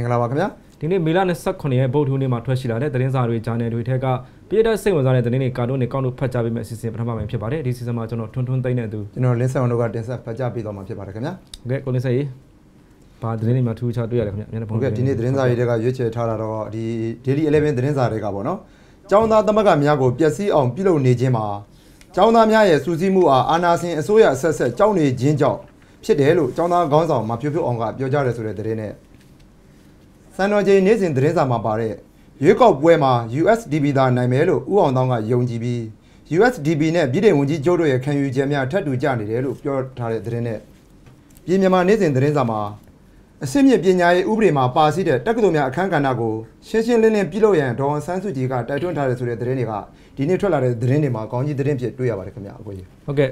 မင်္ဂလာပါခင်ဗျာမင်္ဂလာပါခင်ဗျာဒီနေ့မေလ29ရက်ဗုဒ္ဓဟူးနေ့မှာထွက်ရှိလာတဲ့သတင်းစာတွေဂျာနယ်တွေထက်ကပြည်ထောင်စိတ်ဝင်စားတဲ့သတင်းတွေကာတွန်းတွေကောက်လို့ဖတ်ကြားပေးမယ့်အစီအစဉ်ပထမပိုင်းဖြစ်ပါတယ်ဒီစီဇန်မှာကျွန်တော်ထွန်းထွန်းသိမ့်တဲ့သူကျွန်တော်လင်းဆောင်တို့ကတင်ဆက်ဖတ်ကြားပေးသွားမှာဖြစ်ပါတယ်ခင်ဗျာဟုတ်ကဲ့ကိုလင်းစိတ်ဘာသတင်းတွေမှာထူးခြားတွေ့ရတယ်ခင်ဗျာမျက်နှာဟုပုံတ်ကဲ့ဒီနေ့သတင်းစာတွေကရွေးချယ်ထားတာတော့ဒီ Daily 11သတင်းစာတွေကပေါ့နော်ကျောင်းသားသမဂ္ဂများကိုပျက်စီးအောင်ပြုလုပ်နေခြင်းမှာကျောင်းသားများရဲ့စူးစီးမှုအားအာဏာရှင်အစိုးရအဆက်ဆက်ကြောက်နေခြင်းကြောင့်ဖြစ်တယ်လို့ကျောင်းသားခေါင်းဆောင်မဖြိုးဖြိုးအောင်ကပြောကြားတယ်ဆိုတဲ့သတင်းနဲ့ စံတော်ချိန်နေ့စဉ်သတင်းစာမှာပါတဲ့ရွေးကောက်ပွဲမှာ USDP သာနိုင်မယ်လို့ဦးအောင်တောင်းကယုံကြည်ပြီး USDP နဲ့ပြည်ထောင်ဝန်ကြီးချုပ်တို့ရဲ့ခံယူချက်များထပ်တူကြနေတယ်လို့ပြောထားတဲ့သတင်းနဲ့ပြည်မြန်မာနေ့စဉ်သတင်းစာမှာအစစ်မြစ်ပညာရေးဥပဒေမှာပါရှိတဲ့တက္ကသိုလ်များအခန်းကဏ္ဍကိုရှင်းရှင်းလင်းလင်းပြုလုပ်ရန်ဒေါ်အောင်ဆန်းစုကြည်ကတိုက်တွန်းထားတယ်ဆိုတဲ့သတင်းတွေကဒီနေ့ထွက်လာတဲ့သတင်းတွေမှာကောင်းကြီးသတင်းဖြစ်တွေ့ရပါတယ်ခင်ဗျာအကိုကြီးဟုတ်ကဲ့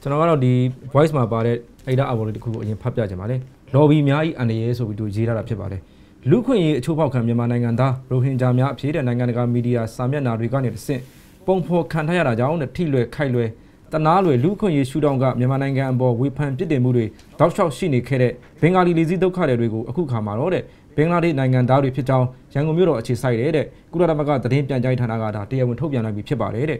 ကျွန်တော်ကတော့ဒီ voice မှာပါတဲ့အိဒါအဘော်လေးတစ်ခုကိုအရင်ဖတ်ပြချင်ပါတယ် lobby များဤအန္တရာယ်ဆိုပြီးသူရေးထားတာဖြစ်ပါတယ် လူခွင့်ရေးအချိုးဖောက်ခံမြန်မာနိုင်ငံသားရိုဟင်ဂျာများအဖြစ်တဲ့နိုင်ငံတကာမီဒီယာစာမျက်နှာတွေကနေတစ်ဆင့်ပုံဖော်ခံထားရတာကြောင့်နဲ့ထိလွယ်ခိုက်လွယ်တနာလွယ်လူခွင့်ရေးရှုထောင့်ကမြန်မာနိုင်ငံအပေါ်ဝေဖန်ပြစ်တင်မှုတွေတောက်လျှောက်ရှိနေခဲ့တဲ့ဘင်္ဂါလီလူစည်းဒုက္ခတွေကိုအခုခါမှာတော့တဲ့ဘင်္ဂလားဒေ့ရှ်နိုင်ငံသားတွေဖြစ်ကြောင်းရန်ကုန်မြို့တော်အခြေစိုက်တဲ့တဲ့ကုလသမဂ္ဂသတင်းပြန်ကြားရေးဌာနကဒါတရားဝင်ထုတ်ပြန်လိုက်ပြီဖြစ်ပါတယ်တဲ့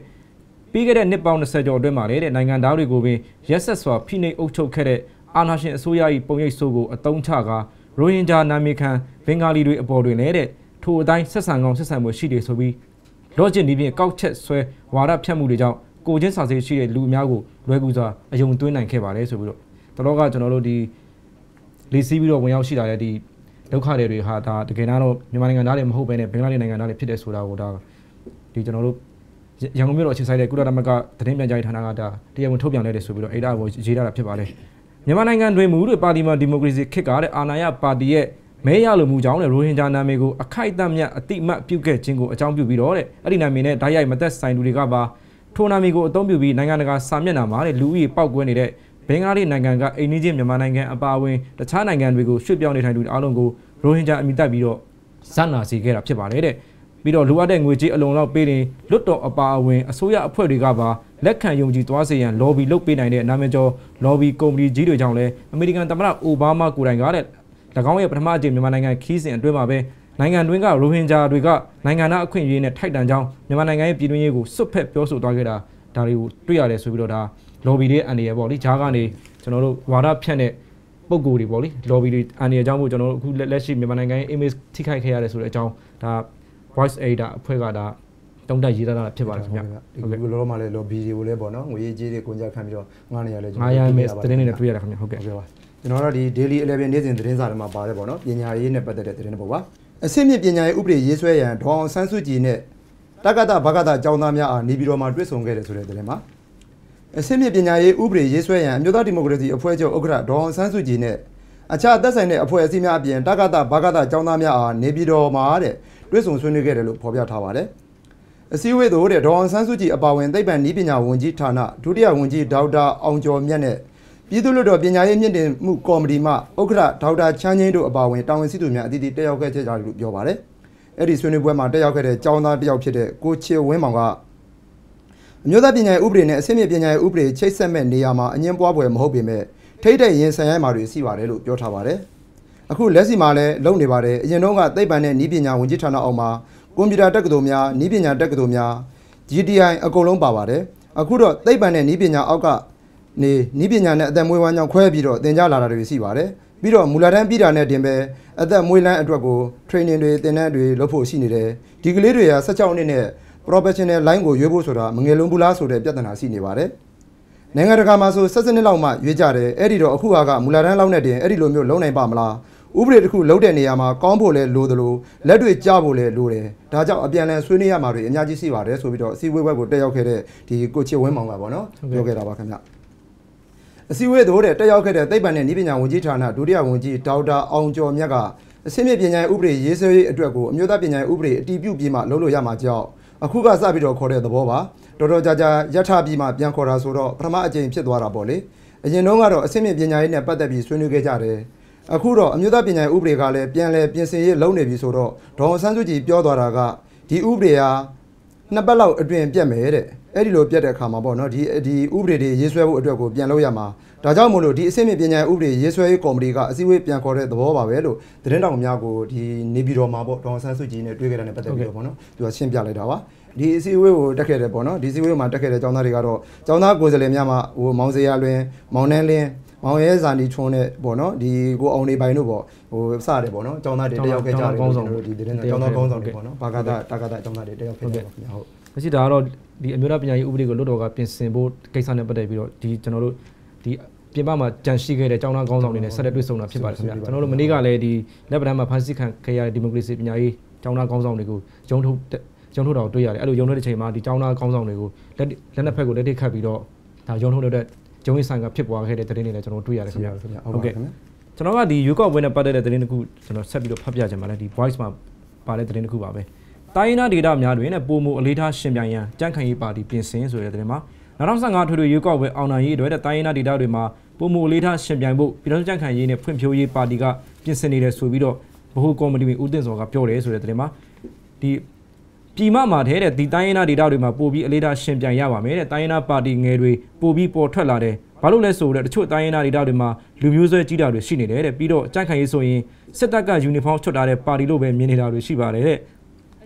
ပြီးခဲ့တဲ့နှစ်ပေါင်း20ကျော်အတွင်းမှာလေတဲ့နိုင်ငံသားတွေကိုပင်ရက်ဆက်စွာဖိနှိပ်အုပ်ချုပ်ခဲ့တဲ့အာဏာရှင်အစိုးရ၏ပုံရိပ်ဆိုးကိုအတုံးချကာ ရိုဟင်ဂျာနာမည်ခံဘင်္ဂါလီတွေအပေါ်တွင်လည်းတဲ့ထိုအတိုင်းဆက်ဆံကောင်းဆက်ဆံမှုရှိတယ်ဆိုပြီးလော့ကျင်ဒီပြင်ကောက်ချက်ဆွဲဝါဒဖြတ်မှုတွေကြောင့်ကိုချင်းစာစေးရှိတဲ့လူအများကိုလွယ်ကူစွာအယုံသွင်းနိုင်ခဲ့ပါတယ်ဆိုပြီးတော့တော်တော့ကကျွန်တော်တို့ဒီလေစီးပြီးတော့ဝင်ရောက်ရှိလာတဲ့ဒီဒုက္ခတွေတွေဟာဒါတကယ်တော့မြန်မာနိုင်ငံသားတွေမဟုတ်ဘဲနဲ့ဘင်္ဂလားဒေ့ရှ်နိုင်ငံသားတွေဖြစ်တဲ့ဆိုတာကိုဒါဒီကျွန်တော်တို့ရန်ကုန်မြို့တော်အခြေစိုက်တဲ့ကုလသမဂ္ဂသတင်းပြန်ကြားရေးဌာနကဒါတရားဝင်ထုတ်ပြန်လိုက်တယ်ဆိုပြီးတော့အဲ့ဒါကိုရေးထားတာဖြစ်ပါတယ် မြန်မာနိုင်ငံတွင်မူတွေပါတီမာဒီမိုကရေစီခေတ်ကတဲ့အာဏာရပါတီရဲ့မဲရလိုမှုကြောင့်တဲ့ရိုဟင်ဂျာနာမည်ကိုအခိုက်အတန့်မြတ်အတိအမှတ်ပြုခဲ့ခြင်းကိုအကြောင်းပြုပြီးတော့တဲ့အဲ့ဒီနာမည်နဲ့ဓာတ်ရိုက်မသက်ဆိုင်သူတွေကပါထိုနာမည်ကိုအသုံးပြုပြီးနိုင်ငံတကာစာမျက်နှာမှာတဲ့လူဦးရေပေါက်ကွဲနေတဲ့ဘင်္ဂလားဒေ့ရှ်နိုင်ငံကအိန္ဒိချင်းမြန်မာနိုင်ငံအပါအဝင်တခြားနိုင်ငံတွေကိုရွှေ့ပြောင်းနေထိုင်သူအားလုံးကိုရိုဟင်ဂျာအမိတက်ပြီးတော့ဇတ်နာစီခဲ့တာဖြစ်ပါတယ်တဲ့ ပြီးတော့လိုအပ်တဲ့ငွေကြေးအလုံးလောက်ပေးရင်လွတ်တော်အပါအဝင်အစိုးရအဖွဲ့တွေကပါလက်ခံယုံကြည်သွားစေရန် lobby လုပ်ပေးနိုင်တဲ့နာမည်ကျော် lobby ကုမ္ပဏီကြီးတွေကြောင့်လည်းအမေရိကန်သမ္မတအိုဘားမားကိုယ်တိုင်ကတဲ့၎င်းရဲ့ပထမအကြိမ်မြန်မာနိုင်ငံခီးစဉ်အတွင်းမှာပဲနိုင်ငံတွင်းကရိုဟင်ဂျာတွေကနိုင်ငံသားအခွင့်အရေးနဲ့ထိုက်တန်ကြောင်းမြန်မာနိုင်ငံရဲ့ပြည်တွင်းရေးကိုစွတ်ဖက်ပြောဆိုသွားခဲ့တာဒါတွေကိုတွေ့ရတယ်ဆိုပြီးတော့ဒါ lobby တွေအန်ဒီရပေါ့လေဂျားကနေကျွန်တော်တို့ဝါဒဖြန့်တဲ့ပုံကိုယ်တွေပေါ့လေ lobby တွေအန်ဒီရအကြောင်းကိုကျွန်တော်တို့အခုလက်ရှိမြန်မာနိုင်ငံရဲ့ image ထိခိုက်ခဲ့ရတယ်ဆိုတဲ့အကြောင်းဒါ voice aider အဖွဲ့ကဒါတုံးတက်ရေးသားတာဖြစ်ပါတယ်ခင်ဗျာဒီလိုလောမှာလဲလောဘီတွေကိုလည်းပေါ့နော်ငွေရေးကြေးတွေကုန်ကြခံပြီးတော့ငားနေရလဲငါးရမယ်သတင်းတွေနဲ့တွေ့ရတယ်ခင်ဗျာဟုတ်ကဲ့ဟုတ်ကဲ့ပါကျွန်တော်တို့ဒီ Daily 11နေ့စဉ်သတင်းစာတွေမှာပါတယ်ပေါ့နော်ပညာရေးနဲ့ပတ်သက်တဲ့သတင်းတွေပေါ့ပါအစစ်မြစ်ပညာရေးဥပဒေရေးဆွဲရန်ဒေါအောင်ဆန်းစုကြည်နဲ့တက္ကသဘဂတကျောင်းသားများအားနေပြည်တော်မှာတွေ့ဆုံခဲ့တယ်ဆိုတဲ့သတင်းမှာအစစ်မြစ်ပညာရေးဥပဒေရေးဆွဲရန်အမျိုးသားဒီမိုကရေစီအဖွဲ့ချုပ်ဥက္ကဋ္ဌဒေါအောင်ဆန်းစုကြည်နဲ့အခြားသက်ဆိုင်တဲ့အဖွဲ့အစည်းများအပြင်တက္ကသဘဂတကျောင်းသားများအားနေပြည်တော်မှာတဲ့ တွေ့ဆုံဆွေးနွေးခဲ့တယ်လို့ဖော်ပြထားပါတယ်အစည်းအဝေးသို့တဲ့ဒေါအောင်ဆန်းစုကြည်အပါအဝင်သိပ္ပံနည်းပညာဝန်ကြီးဌာနဒုတိယဝန်ကြီးဒေါက်တာအောင်ကျော်မြတ်နဲ့ပြည်သူ့လွှတ်တော်ပညာရေးမြင့်တင်မှုကော်မတီမှဥက္ကဋ္ဌဒေါက်တာချမ်းငင်းတို့အပါအဝင်တာဝန်ရှိသူများအသီးသီးတက်ရောက်ခဲ့ကြတယ်လို့ပြောပါတယ်။အဲ့ဒီဆွေးနွေးပွဲမှာတက်ရောက်ခဲ့တဲ့ကျောင်းသားတစ်ယောက်ဖြစ်တဲ့ကိုချေဝင်းမောင်ကအမျိုးသားပညာရေးဥပဒေနဲ့အဆင့်မြင့်ပညာရေးဥပဒေချိတ်ဆက်မဲ့နေရာမှာအငင်းပွားပွဲမဟုတ်ပေမဲ့ထိတ်တဲ့ရင်ဆိုင်ရမှာတွေရှိပါတယ်လို့ပြောထားပါတယ်။ အခုလက်ရှိမှာလည်းလုပ်နေပါတယ်။အရင်တုန်းကသိပ္ပံနဲ့နည်းပညာဝန်ကြီးဌာနအောက်မှာကွန်ပျူတာတက္ကသိုလ်များနည်းပညာတက္ကသိုလ်များ GTI အကုန်လုံးပါပါတယ်။အခုတော့သိပ္ပံနဲ့နည်းပညာအောက်ကနေနီးပညာနဲ့အသက်မွေးဝမ်းကြောင်းခွဲပြီးတော့သင်ကြားလာတာတွေရှိပါတယ်ပြီးတော့မူလာတန်းပြည်တာနဲ့တင်ပဲအသက်မွေးလန်းအတွက်ကို training တွေသင်တန်းတွေလုပ်ဖို့ရှိနေတယ်ဒီကလေးတွေက16နှစ်နဲ့ professional line ကိုရွေးဖို့ဆိုတာမငယ်လုံးဘူးလားဆိုတဲ့ပြဿနာရှိနေပါတယ်နိုင်ငံတကာမှာဆို16နှစ်လောက်မှရွေးကြတယ်အဲ့ဒီတော့အခုဟာကမူလာတန်းလောက်နဲ့တင်အဲ့ဒီလိုမျိုးလုံးနိုင်ပါမလား ဥပဒေတစ်ခုလုံးတဲ့နေရာမှာကောင်းဖို့လဲလိုသလိုလက်တွေကြဖို့လဲလိုတယ်ဒါကြောင့်အပြန်အလှန်ဆွေးနွေးရမှာတွေအများကြီးရှိပါတယ်ဆိုပြီးတော့အစည်းအဝေးဘက်ကိုတက်ရောက်ခဲ့တဲ့ဒီကိုချစ်ဝင်းမောင်ကပေါ့နော်ပြောခဲ့တာပါခင်ဗျအစည်းအဝေးသို့တဲ့တက်ရောက်ခဲ့တဲ့သိပ္ပံနဲ့နည်းပညာဝန်ကြီးဌာနဒုတိယဝန်ကြီးဒေါက်တာအောင်ကျော်မြတ်ကအစင်းမြင့်ပညာရေးဥပဒေရေးဆွဲရေးအတွက်ကိုအမျိုးသားပညာရေးဥပဒေအတည်ပြုပြီးမှလုပ်လို့ရမှာကြောက်အခုကစပြီးတော့ခေါ်တဲ့သဘောပါတော်တော်ကြာကြာရထပြီးမှပြန်ခေါ်တာဆိုတော့ပထမအကြိမ်ဖြစ်သွားတာပေါ့လေအရင်တုန်းကတော့အစင်းမြင့်ပညာရေးနဲ့ပတ်သက်ပြီးဆွေးနွေးခဲ့ကြတယ် အခုတော့အမျိုးသားပညာရေးဥပဒေကလည်းပြန်လည်ပြင်ဆင်ရေးလုပ်နေပြီဆိုတော့ဒေါအောင်ဆန်းစုကြည်ပြောသွားတာကဒီဥပဒေဟာနှစ်ပတ်လောက်အတွင်းပြတ်မယ်တဲ့အဲ့ဒီလိုပြတ်တဲ့အခါမှာပေါ့နော်ဒီဒီဥပဒေတွေရေးဆွဲဖို့အတွက်ကိုပြန်လို့ရမှာဒါကြောင့်မို့လို့ဒီအဆင့်မြင့်ပညာရေးဥပဒေရေးဆွဲရေးကော်မတီကအစည်းအဝေးပြန်ခေါ်တဲ့သဘောပါပဲလို့သတင်းတောင်များကိုဒီနေပြည်တော်မှာပေါ့ဒေါအောင်ဆန်းစုကြည်နဲ့တွေ့ခဲ့တာနဲ့ပတ်သက်ပြီးတော့ပေါ့နော်သူကရှင်းပြလိုက်တာပါ ဒီအစည်းအဝေးကိုတက်ခဲ့တယ်ပေါ့နော်ဒီအစည်းအဝေးမှာတက်ခဲ့တဲ့ကျောင်းသားတွေကတော့ကျောင်းသားကိုယ်စားလှယ်များမှာဟိုမောင်စရာလွင်မောင်နှန်းလင်းမောင်ရဲဇာနီထွန်းနဲ့ပေါ့နော်ဒီကိုအောင်နေပိုင်တို့ပေါ့ဟိုစတယ်ပေါ့နော်ကျောင်းသားတွေတက်ရောက်ခဲ့ကြတယ်ကျွန်တော်တို့ဒီသတင်းကျောင်းသားကောင်းဆောင်တွေပေါ့နော်ဘာကတာတာကတာကျောင်းသားတွေတက်ရောက်ခဲ့ကြပါခင်ဗျာဟုတ်။မရှိတာကတော့ဒီအမျိုးသားပညာရေးဥပဒေကိုလွတ်တော်ကပြင်ဆင်ဖို့ကိစ္စနဲ့ပတ်သက်ပြီးတော့ဒီကျွန်တော်တို့ဒီပြင်ပမှာကြံရှိခဲ့တဲ့ကျောင်းသားကောင်းဆောင်တွေနဲ့ဆက်လက်တွေ့ဆုံတာဖြစ်ပါတယ်ခင်ဗျာ။ကျွန်တော်တို့မနေ့ကလည်းဒီလက်ပံမှာဖန်ဆီးခံခဲ့ရတဲ့ဒီမိုကရေစီပညာရေးကျောင်းသားကောင်းဆောင်တွေကိုရုံထုတ် ရုံထုတ်တာကိုတွေ့ရတယ်။အဲ့လိုရုံထုတ်တဲ့ချိန်မှာဒီကျောင်းသားကောင်းဆောင်တွေကိုလက်လက်နှစ်ဖက်ကိုလက်ထိတ်ခတ်ပြီးတော့ဒါရုံထုတ်တဲ့ဂျုံရင်ဆိုင်ကဖြစ်ပွားခဲ့တဲ့တဲ့တင်တွေလည်းကျွန်တော်တို့တွေ့ရတယ်ခင်ဗျာ။ခင်ဗျာဟုဟုတ်တ်ကဲ့ကဲ့ခင်ဗျာကျွန်တော်ကဒီရွေးကောက်ပွဲနဲ့ပတ်သက်တဲ့သတင်းတစ်ခုကျွန်တော်ဆက်ပြီးတော့ဖတ်ပြချင်ပါတယ်ဒီ voice မှာပါတဲ့သတင်းတစ်ခုပါပဲတိုင်းရင်းသားဒေသများတွင်နဲ့ပုံမှုအလေးထားရှင်ပြိုင်ရန်ကြန့်ခိုင်ရေးပါတီပြင်ဆင်ဆိုတဲ့သတင်းမှာ2015ထွေထွေရွေးကောက်ပွဲအောင်နိုင်ရေးအတွက်တဲ့တိုင်းရင်းသားဒေသတွေမှာပုံမှုအလေးထားရှင်ပြိုင်ဖို့ပြည်ထောင်စုကြန့်ခိုင်ရေးနဲ့ဖွံ့ဖြိုးရေးပါတီကပြင်ဆင်နေတယ်ဆိုပြီးတော့ဗဟိုကော်မတီဝင်ဦးတင်စောကပြောတယ်ဆိုတဲ့သတင်းမှာဒီ ပြည်မမှာထဲတဲ့ဒီတိုင်းရင်းသားဒေသတွေမှာပို့ပြီးအလေးထားရှင်ပြိုင်ရပါမယ်တဲ့တိုင်းရင်းသားပါတီငယ်တွေပို့ပြီးပေါ်ထွက်လာတယ်ဘာလို့လဲဆိုတော့တချို့တိုင်းရင်းသားဒေသတွေမှာလူမျိုးဆွဲကြီးတာတွေရှိနေတယ်တဲ့ပြီးတော့ကြန့်ခိုင်ရေးဆိုရင်စစ်တပ်ကယူနီဖောင်းချွတ်ထားတဲ့ပါတီလို့ပဲမြင်နေတာတွေရှိပါတယ်တဲ့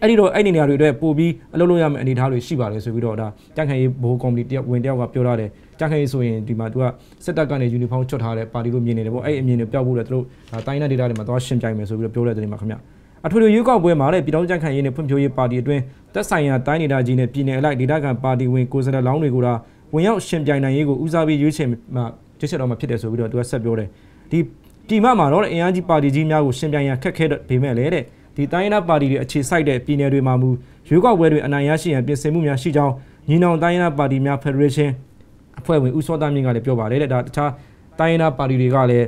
အဲ့ဒီတော့အဲ့ဒီနေရာတွေအတွက်ပို့ပြီးအလုပ်လုပ်ရမယ့်အနေအထားတွေရှိပါတယ်ဆိုပြီးတော့ဒါကြန့်ခိုင်ရေးဘိုးကော်မတီတယောက်ဝင်တယောက်ကပြောထားတယ်ကြန့်ခိုင်ရေးဆိုရင်ဒီမှာသူကစစ်တပ်ကနေယူနီဖောင်းချွတ်ထားတဲ့ပါတီလို့မြင်နေတယ်ပေါ့အဲ့ဒီအမြင်တွေပျောက်ဖို့လည်းသူတို့ဒါတိုင်းရင်းသားဒေသတွေမှာသွားရှင်းပြိုင်မယ်ဆိုပြီးတော့ပြောတဲ့သတင်းပါခင်ဗျ အထွေထွေရွေးကောက်ပွဲမှာလည်းပြည်ထောင်စုကြန့်ခိုင်ရေးနဲ့ဖွံ့ဖြိုးရေးပါတီအတွင်းသက်ဆိုင်ရာတိုင်းဒေသကြီးနဲ့ပြည်နယ်အလိုက်ဒေသခံပါတီဝင်ကိုယ်စားလှယ်လောင်းတွေကိုဒါဝင်ရောက်ရှင်ပြိုင်နိုင်ရေးကိုဦးစားပေးရွေးချယ်မှာရွေးချယ်တော့မှာဖြစ်တယ်ဆိုပြီးတော့သူကဆက်ပြောတယ်ဒီပြည်မမှာတော့အင်အားကြီးပါတီကြီးများကိုရှင်ပြိုင်ရန်ခက်ခဲပေမဲ့လည်းတဲ့ဒီတိုင်းဒေသပါတီတွေအခြေစိုက်တဲ့ပြည်နယ်တွေမှာမူရွေးကောက်ပွဲတွေအနိုင်ရရှိရန်ပြင်ဆင်မှုများရှိကြောင်းညီနောင်တိုင်းဒေသပါတီများဖက်ဒရေးရှင်းအဖွဲ့ဝင်ဦးစောသားမြင့်ကလည်းပြောပါတယ်တဲ့ဒါတခြားတိုင်းဒေသပါတီတွေကလည်း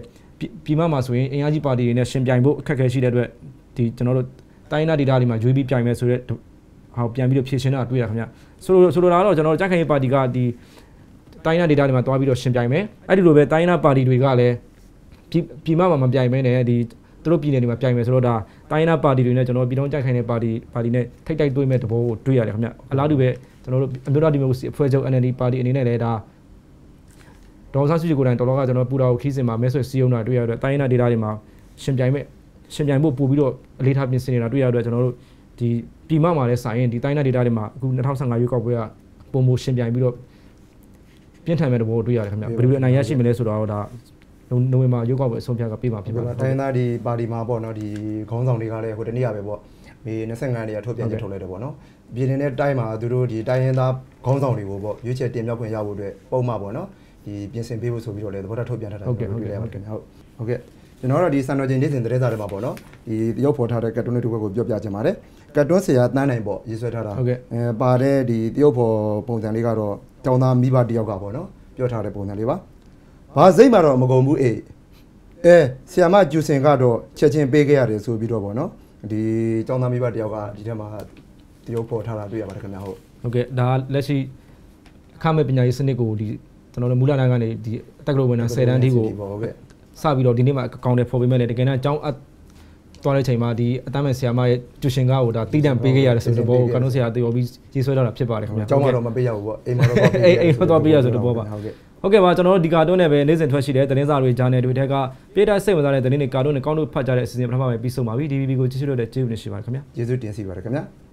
ပြည်မမှာဆိုရင်အင်အားကြီးပါတီတွေနဲ့ရှင်ပြိုင်ဖို့အခက်အခဲရှိတဲ့အတွက် ဒီကျွန်တော်တို့တိုင်းဒေသဒေသတွေမှာရွေးပြီးပြိုင်မယ်ဆိုတဲ့ဟောပြန်ပြီးတော့ဖြည့်ရှင်းတာတွေ့ရခင်ဗျဆိုလိုဆိုလိုတာကတော့ကျွန်တော်တို့ကြက်ခိုင်ပါတီကဒီတိုင်းဒေသဒေသတွေမှာတွားပြီးတော့ရှင်ပြိုင်မယ်အဲ့ဒီလိုပဲတိုင်းဒေသပါတီတွေကလည်းပြည်ပြည်မမှာမပြိုင်မဲနဲ့ဒီသူတို့ပြည်နယ်တွေမှာပြိုင်မယ်ဆိုတော့ဒါတိုင်းဒေသပါတီတွေနဲ့ကျွန်တော်ပြည်တော်ကြက်ခိုင်တဲ့ပါတီပါတီနဲ့ထိတ်တိုက်တွေ့မဲ့တဘောကိုတွေ့ရတယ်ခင်ဗျအလားတူပဲကျွန်တော်တို့အမျိုးသားဒီမိုကရေစီအဖွဲ့ချုပ် NLD ပါတီအနေနဲ့လည်းဒါဒေါ်ဆန်းစုကြည်ကိုယ်တိုင်တော်တော်ကကျွန်တော်ပူတာကိုခီးစင်မှာမဲဆွဲစီးအောင်တာတွေ့ရတဲ့တိုင်းဒေသဒေသတွေမှာရှင်ပြိုင်မဲ့ ရှင်ပြိုင်ဖို့ပို့ပြီးတော့အလေးထားပြင်ဆင်နေတာတွေ့ရတဲ့ကျွန်တော်တို့ဒီပြည်မမှာလည်းဆိုင်ရင်ဒီတိုင်းဒေသတွေမှာအခု2015ရွေးကောက်ပွဲကပုံမရှင်ပြိုင်ပြီးတော့ပြင်းထန်မဲ့တဘောကိုတွေ့ရတယ်ခင်ဗျဘယ်လိုအနိုင်ရရှိမလဲဆိုတော့ဒါနိုဝင်ဘာရွေးကောက်ပွဲအဆုံးဖြတ်ကပြေးမှာဖြစ်ဒီပါတမှာယ်တိုင်းသားဒီပါတီမှာပေါ့နော်ဒီခေါင်းဆောင်တွေကလည်းဟိုတနေ့ရပဲပေါ့မေ25ရက်ထုတ်ပြန်ချက်ထုတ်လိုက်တယ်ပေါ့နော်ပြည်နယ်နဲ့တိုင်းမှာသူတို့ဒီတိုင်းရင်းသားခေါင်းဆောင်တွေကိုပေါ့ရွေးချယ်တင်မြှောက်ခွင့်ရဖို့အတွက်ပုံမှန်ပေါ့နော်ဒီပြင်ဆင်ပေးဖို့ဆိုပြီးတော့လည်းသဘောထားထုတ်ပြန်ထားတာတွေ့လိုက်ပါခင်ဗျဟုတ်ဟုတ်ကဲ့ ကျွန်တော်တို့ဒီစံတော်ချိန်နေ့စဉ်သတင်းစာတွေမှာပေါ့နော်ဒီတရုတ်ဖော်ထားတဲ့ကတ်တွန်းလေးတစ်ခုကိုပြောပြချင်ပါတယ်ကတ်တွန်းဆရာတန်းနိုင်ပေါ့ရေးဆွဲထားတာအဲပါတဲ့ဒီတရုတ်ဖော်ပုံစံလေးကတော့ကျောင်းသားမိဘတယောက်ကပေါ့နော်ပြောထားတဲ့ပုံစံလေးပါဘာစိတ်မှတော့မကုန်ဘူးအေးအဲဆီယာမကျူစင်ကတော့ချက်ချင်းပေးခဲ့ရတယ်ဆိုပြီးတော့ဗောနော်ဒီចောင်းသားမိဘတယောက်ကဒီထဲမှာတရုပ်ပေါ်ထားတာတွေ့ရပါတယ်ခင်ဗျာဟုတ်ဟုတ်ကဲ့ဒါလက်ရှိအခမဲ့ပညာရေးစနစ်ကိုဒီကျွန်တော်တို့မူလတန်းကနေဒီတက္ကသိုလ်ဝင်တန်း10တန်းအထိကိုဟုတ်ကဲ့ စပြီးတော့ဒီနေ့မှအကောင့်တွေဖော်ပေးမယ်လေတကယ်တော့အကြောင်းအသွားတဲ့ချိန်မှာဒီအတမ်းမဲ့ဆရာမရဲ့ကျူရှင်ကားကိုဒါတီးတန့်ပေးခဲ့ရတယ်ဆိုတဲ့ဘောကိုကနုဆရာတေော်ပြီးရေးဆွဲတော့တာဖြစ်ပါတယ်ခင်ဗျာចောင်းကတော့မပေးရဘူးဗောအိမ်မှာတော့သွားပေးအေးအေးသွားပေးရဆိုတဲ့ဘောပါဟုတ်ကဲ့ဟုတ်ကဲ့ပါကျွန်တော်တို့ဒီကာတွန်းနဲ့ပဲနေ့စဉ်ထွက်ရှိတဲ့သတင်းစာတွေဂျာနယ်တွေထက်ကပြေးတာစိတ်ဝင်စားတဲ့သတင်းတွေကာတွန်းနဲ့ကောင်းလို့ဖတ်ကြတဲ့အစီအစဉ်ပထမပဲပြီးဆုံးပါပြီ DVB ကိုကြည့်ရှုလို့တဲ့ကျေးဇူးတင်ရှိပါတယ်ခင်ဗျာကျေးဇူးတင်စီပါတယ်ခင်ဗျာ